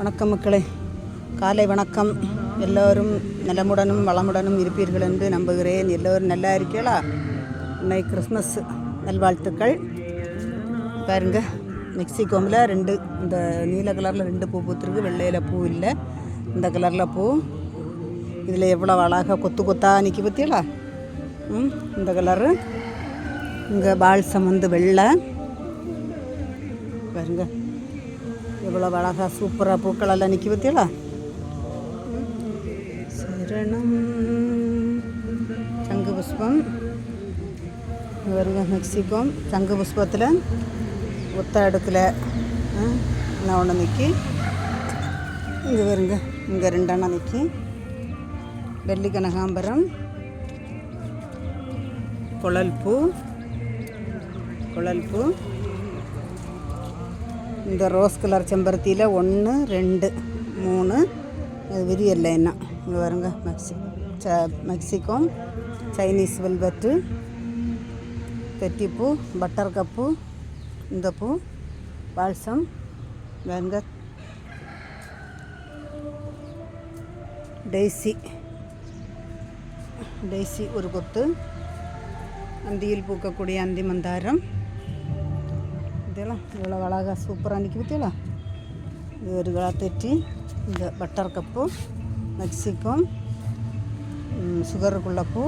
வணக்கம் மக்களே. காலை வணக்கம். எல்லோரும் நலமுடனும் வளமுடனும் இருப்பீர்கள் என்று நம்புகிறேன். எல்லோரும் நல்லா இருக்கீங்களா இன்னைக்கு கிறிஸ்மஸ் நல்வாழ்த்துக்கள். பாருங்க மெக்சிகோவில் ரெண்டு இந்த நீல கலரில் ரெண்டு பூ பூத்துருக்கு வெள்ளையில் பூ இல்லை. இந்த கலரில் பூ. இதில் எவ்வளோ அழகாக கொத்து கொத்தாக நிற்கி பற்றியலா ம் இந்த கலரு. இங்கே பால்சம் வந்து வெள்ளை. பாருங்கள் எவ்வளோ அழகாக சூப்பராக பூக்கள் எல்லாம் நிற்கி பார்த்தீங்களா சரணம். சங்கு புஷ்பம். இங்க வருங்க மெக்சிகோ சங்கு புஷ்பத்தில் ஒத்த அடுக்கில் நான் ஒன்று நிற்கி இங்கே வருங்க இங்கே ரெண்டெண்ணம் நிற்கி வெள்ளி கனகாம்பரம் குழல் பூ குழல் பூ இந்த ரோஸ் கலர் செம்பருத்தியில் ஒன்று ரெண்டு மூணு. இது விரியல்ல என்ன? இங்கே வருங்க மெக்சி ச மெக்சிகோ சைனீஸ் வெல்வெட்டு பெட்டிப்பூ பட்டர் கப்பு இந்த பூ பால்சம் வருங்க டெய்ஸி டெய்ஸி ஒரு கொத்து. அந்தியில் பூக்கக்கூடிய அந்தி மந்தாரம். இதெல்லாம் இவ்வளோ அழகாக சூப்பராக நிற்கி பற்றியலாம் இது ஒரு தெட்டி இந்த பட்டர் கப்பு மெக்சிகோ ம், சுகருக்குள்ள பூ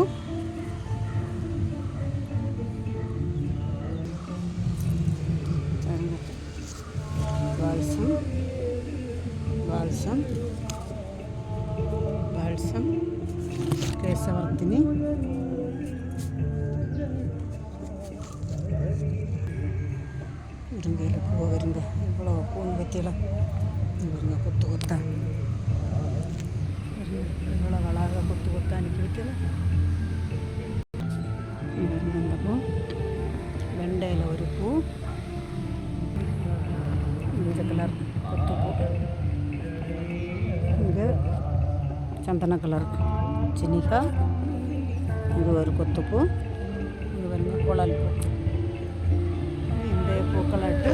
பாருங்க. இல்லை பூவை வருங்க இவ்வளோ பூன்னு பற்றியெல்லாம் வருங்க கொத்து கொத்தா. இவ்வளோ அழகாக கொத்து கொத்தா அன்றைக்கி வைக்கல. வருங்க இந்த பூ வெண்டையில் ஒரு பூ. இந்த கலர் கொத்து பூ. இங்கே சந்தன கலர் சினிகா. இங்கே ஒரு கொத்து பூ. இங்கே வருங்க குழல் பூ. ఒక లడ్డు